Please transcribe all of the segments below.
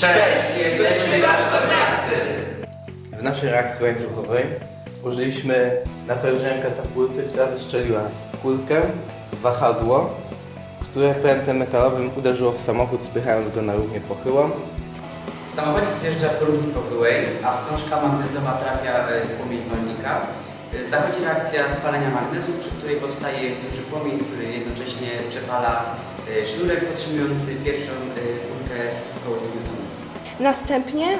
Cześć, jesteśmy kasztorniacy! W naszej reakcji łańcuchowej użyliśmy naprężenia katapulty, która wystrzeliła kulkę, wahadło, które prętem metalowym uderzyło w samochód, spychając go na równię pochyłą. Samochodzik zjeżdża po równi pochyłej, a wstążka magnezowa trafia e, w płomień palnika. E, Zachodzi reakcja spalania magnezu, przy której powstaje duży płomień, który jednocześnie przepala e, sznurek podtrzymujący pierwszą kulkę z Newtona. Następnie,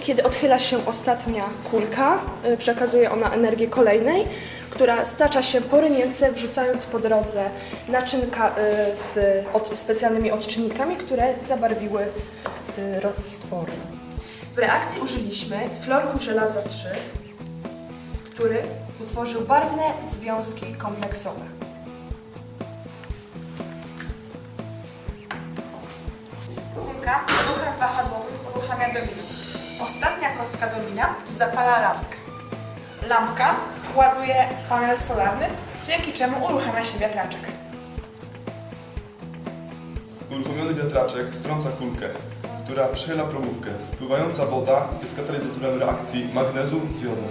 kiedy odchyla się ostatnia kulka, y, przekazuje ona energię kolejnej, która stacza się po rynience, wrzucając po drodze naczynka y, z specjalnymi odczynnikami, które zabarwiły y, roztwory. W reakcji użyliśmy chlorku żelaza 3, który utworzył barwne związki kompleksowe. Kostka domina zapala lampkę. Lampka ładuje panel solarny, dzięki czemu uruchamia się wiatraczek. Uruchomiony wiatraczek strąca kulkę, która przechyla promówkę. Spływająca woda jest katalizatorem reakcji magnezu z jodem.